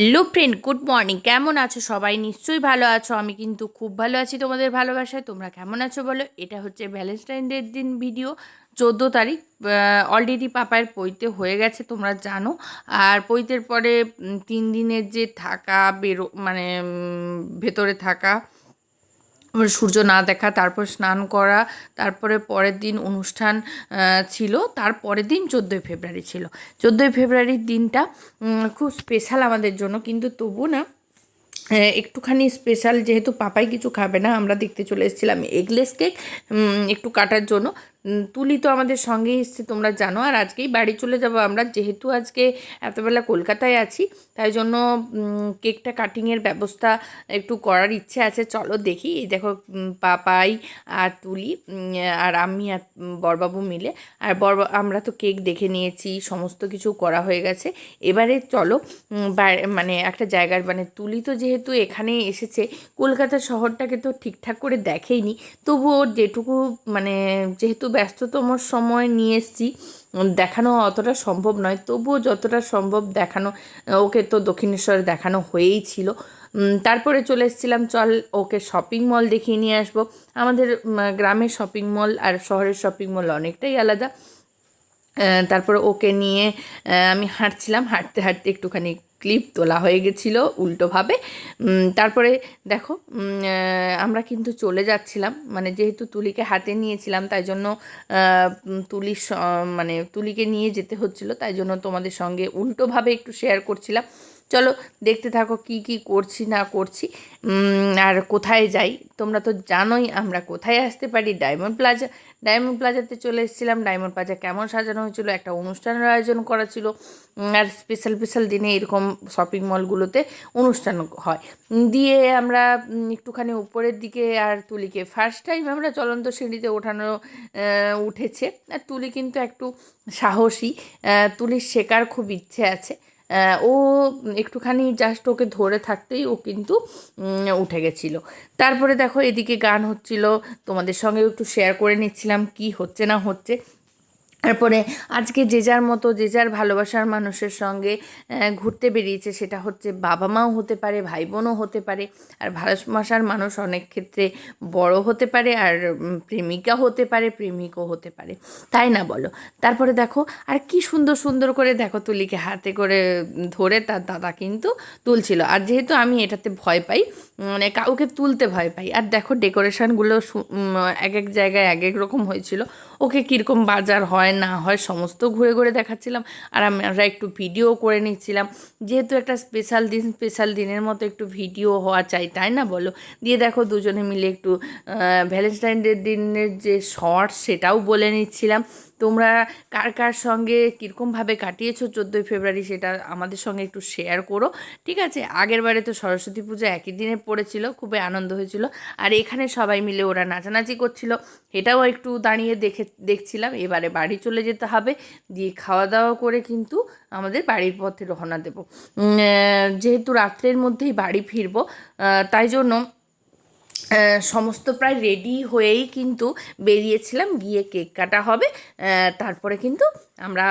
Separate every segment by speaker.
Speaker 1: Hello friend, good morning. কেমন আছো সবাই? নিশ্চয়ই ভালো আছো। আমি কিন্তু খুব ভালো আছি তোমাদের ভালোবাসায়। তোমরা কেমন আছো বলো? এটা হচ্ছে ভ্যালেন্টাইন ডের দিন ভিডিও চোদ্দ তারিখ। অলরেডি পাপায়ের পৈতে হয়ে গেছে, তোমরা জানো। আর পৈতের পরে তিন দিনের যে থাকা, বেরো মানে ভেতরে থাকা সূর্য না দেখা, তারপর স্নান করা, তারপরে পরের দিন অনুষ্ঠান ছিল। তার পরের দিন চোদ্দোই ফেব্রুয়ারি ছিল। চোদ্দোই ফেব্রুয়ারির দিনটা খুব স্পেশাল আমাদের জন্য। কিন্তু তবু না একটুখানি স্পেশাল যেহেতু পাপাই কিছু খাবে না, আমরা দেখতে চলে এসেছিলাম এগলেস কেক একটু কাটার জন্য। তুলি তো আমাদের সঙ্গেই এসছে, তোমরা জানো। আর আজকেই বাড়ি চলে যাব আমরা, যেহেতু আজকে এতবেলা কলকাতায় আছি, তাই জন্য কেকটা কাটিংয়ের ব্যবস্থা একটু করার ইচ্ছে আছে। চলো দেখি দেখো পাপাই আর তুলি আর আমি আর বরবাবু মিলে। আর বর আমরা তো কেক দেখে নিয়েছি, সমস্ত কিছু করা হয়ে গেছে। এবারে চলো মানে একটা জায়গার মানে তুলি তো যেহেতু এখানে এসেছে, কলকাতা শহরটাকে তো ঠিকঠাক করে দেখেইনি। তবুও যেটুকু মানে যেহেতু ব্যস্ততম সময় নিয়ে এসেছি। দেখানো অতটা সম্ভব নয়, তবুও যতটা সম্ভব দেখানো, ওকে তো দক্ষিণেশ্বরে দেখানো হয়েই ছিল। তারপরে চলে এসেছিলাম, চল ওকে শপিং মল দেখিয়ে নিয়ে আসব। আমাদের গ্রামের শপিং মল আর শহরের শপিং মল অনেকটাই আলাদা। তারপরে ওকে নিয়ে আমি হাঁটছিলাম, হাঁটতে হাঁটতে একটুখানি ক্লিপ তোলা হয়ে গেছিল উল্টোভাবে। তারপরে দেখো আমরা কিন্তু চলে যাচ্ছিলাম। মানে যেহেতু তুলিকে হাতে নিয়েছিলাম, তাই জন্য তুলির মানে তুলিকে নিয়ে যেতে হচ্ছিল, তাই জন্য তোমাদের সঙ্গে উল্টোভাবে একটু শেয়ার করছিলাম। চলো দেখতে থাকো কি কি করছি, না করছি। আর কোথায় যাই? তোমরা তো জানোই আমরা কোথায় আসতে পারি। ডায়মন্ড প্লাজা ডায়মন্ড প্লাজাতে চলে এসেছিলাম। ডায়মন্ড প্লাজা কেমন সাজানো হয়েছিল, একটা অনুষ্ঠানের আয়োজন করা ছিল। আর স্পেশাল স্পেশাল দিনে এরকম শপিং মলগুলোতে অনুষ্ঠান হয়। দিয়ে আমরা একটুখানি উপরের দিকে আর তুলিকে ফার্স্ট টাইম আমরা চলন্ত সিঁড়িতে ওঠানো উঠেছে। আর তুলি কিন্তু একটু সাহসী। তুলির শেখার খুব ইচ্ছে আছে। ও একটুখানি জাস্ট ওকে ধরে থাকতেই ও কিন্তু উঠে গেছিল। তারপরে দেখো এদিকে গান হচ্ছিল, তোমাদের সঙ্গে একটু শেয়ার করে নিচ্ছিলাম কি হচ্ছে না হচ্ছে। তারপরে আজকে যে যার মতো, যে যার ভালোবাসার মানুষের সঙ্গে ঘুরতে বেরিয়েছে সেটা হচ্ছে বাবা মাও হতে পারে ভাই বোনও হতে পারে। আর ভালোবাসার মানুষ অনেক ক্ষেত্রে বড় হতে পারে আর প্রেমিকা হতে পারে, প্রেমিকও হতে পারে। তাই না বলো? তারপরে দেখো, আর কি সুন্দর সুন্দর করে দেখো তুলিকে হাতে করে ধরে তার দাদা কিন্তু তুলছিল। আর যেহেতু আমি এটাতে ভয় পাই মানে কাউকে তুলতে ভয় পাই, আর দেখো ডেকোরেশনগুলো এক এক জায়গায় এক এক রকম হয়েছিল। ওকে কীরকম বাজার হয়, না হয়, সমস্ত ঘুরে ঘুরে দেখাচ্ছিলাম। আর আমরা একটু ভিডিও করে নিচ্ছিলাম। যেহেতু একটা স্পেশাল দিন স্পেশাল দিনের মতো একটু ভিডিও হওয়া চাই, তাই না বলো? দিয়ে দেখো দুজনে মিলে একটু ভ্যালেন্টাইন ডে দিনের যে শর্টস সেটাও বলে নিচ্ছিলাম। তোমরা কার কার সঙ্গে কীরকমভাবে কাটিয়েছো চোদ্দোই ফেব্রুয়ারি সেটা আমাদের সঙ্গে একটু শেয়ার করো, ঠিক আছে? আগের বারে তো সরস্বতী পুজো একই দিনে পড়েছিল, খুবই আনন্দ হয়েছিল। আর এখানে সবাই মিলে ওরা নাচানাচি করছিল। এটাও একটু দাঁড়িয়ে দেখে, দেখছিলাম। এবারে বাড়ি চলে যেতে হবে। দিয়ে খাওয়া দাওয়া করে কিন্তু আমাদের বাড়ির পথে রওনা দেবো। যেহেতু রাত্রের মধ্যেই বাড়ি ফিরবো তাই জন্য সমস্ত প্রায় রেডি হয়েই কিন্তু বেরিয়েছিলাম, গিয়ে কেক কাটা হবে তারপরে কিন্তু আমরা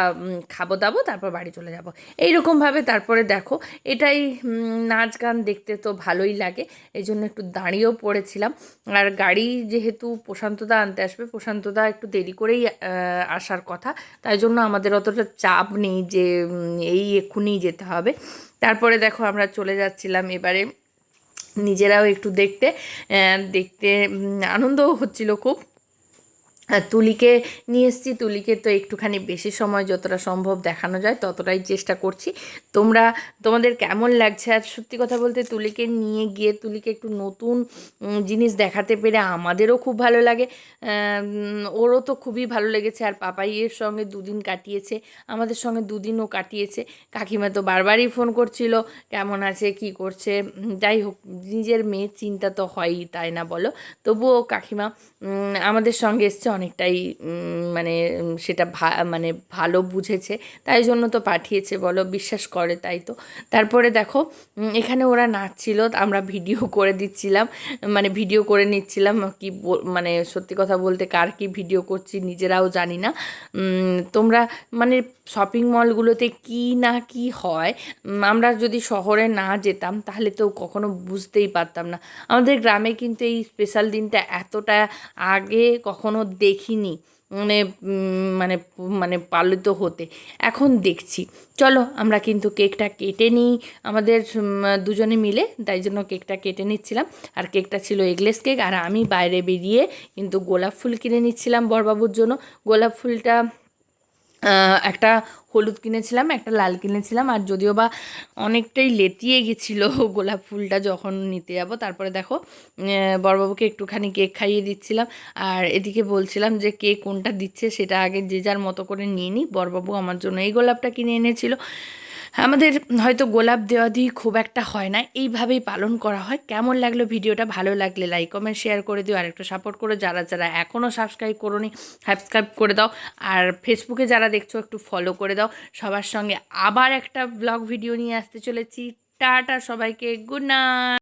Speaker 1: খাব দাবো, তারপর বাড়ি চলে যাব। এইরকমভাবে তারপরে দেখো, এটাই নাচ গান দেখতে তো ভালোই লাগে এই জন্য একটু দাঁড়িয়েও পড়েছিলাম। আর গাড়ি যেহেতু প্রশান্তদা আনতে আসবে, প্রশান্তদা একটু দেরি করেই আসার কথা, তাই জন্য আমাদের অতটা চাপ নেই যে এই এক্ষুনি যেতে হবে। তারপরে দেখো আমরা চলে যাচ্ছিলাম এবারে নিজেরাও একটু দেখতে দেখতে আনন্দও হচ্ছিল খুব। তুলিকে নিয়ে এসেছি। তুলিকে তো একটুখানি বেশি সময় যতটা সম্ভব দেখানো যায়, ততটাই চেষ্টা করছি। তোমরা, তোমাদের কেমন লাগছে? আর সত্যি কথা বলতে তুলিকে নিয়ে গিয়ে, তুলিকে একটু নতুন জিনিস দেখাতে পেরে আমাদেরও খুব ভালো লাগে। ওরও তো খুবই ভালো লেগেছে। আর পাপাইয়ের সঙ্গে দুদিন কাটিয়েছে, আমাদের সঙ্গে দুদিনও কাটিয়েছে। কাকিমা তো বারবারই ফোন করছিল, কেমন আছে? কি করছে? যাই হোক, নিজের মেয়ের চিন্তা তো হয়ই, তাই না বলো? তবুও কাকিমা আমাদের সঙ্গে এসছে। অনেকটাই মানে সেটা ভা- মানে ভালো বুঝেছে। তাই জন্য তো পাঠিয়েছে, বলো, বিশ্বাস করে তাই তো। তারপরে দেখো এখানে ওরা নাচছিল, আমরা ভিডিও করে দিচ্ছিলাম মানে ভিডিও করে নিচ্ছিলাম কি মানে সত্যি কথা বলতে কার কি ভিডিও করছি নিজেরাও জানি না। তোমরা মানে শপিং মলগুলোতে কি না কি হয় আমরা যদি শহরে না যেতাম, তাহলে তো কখনো বুঝতেই পারতাম না। আমাদের গ্রামে কিন্তু এই স্পেশাল দিনটা এতটা আগে কখনো দেখিনি মানে মানে মানে পালিত হতে। এখন দেখছি। চলো, আমরা কিন্তু কেকটা কেটে নিই। আমাদের দুজনে মিলে, তাই জন্য কেকটা কেটে নিচ্ছিলাম। আর কেকটা ছিল এগলেস কেক আর আমি বাইরে বেরিয়ে কিন্তু গোলাপ ফুল কিনে নিচ্ছিলাম বরবাবুর জন্য। গোলাপ ফুলটা একটা হলুদ কিনেছিলাম, একটা লাল কিনেছিলাম, আর যদিও বা অনেকটাই লেতিয়ে গেছিল গোলাপ ফুলটা যখন নিতে যাব। তারপরে দেখো বড়বাবুকে একটুখানি কেক খাইয়ে দিচ্ছিলাম, আর এদিকে বলছিলাম যে কে কোনটা দিচ্ছে সেটা আগে যে যার মতো করে নিয়ে নিই। বড়বাবু আমার জন্য এই গোলাপটা কিনে এনেছিল। আমাদের হয়তো গোলাপ দেওয়া দিয়ে খুব একটা হয় না, এইভাবেই পালন করা হয়। কেমন লাগল ভিডিওটা? ভালো লাগলে লাইক কমেন্ট শেয়ার করে দিও। আর একটু সাপোর্ট করো যারা যারা এখনও সাবস্ক্রাইব করোনি সাবস্ক্রাইব করে দাও। আর ফেসবুকে যারা দেখছ, একটু ফলো করে দাও। সবার সঙ্গে আবার একটা ব্লগ ভিডিও নিয়ে আসতে চলেছি। টাটা সবাইকে। Good night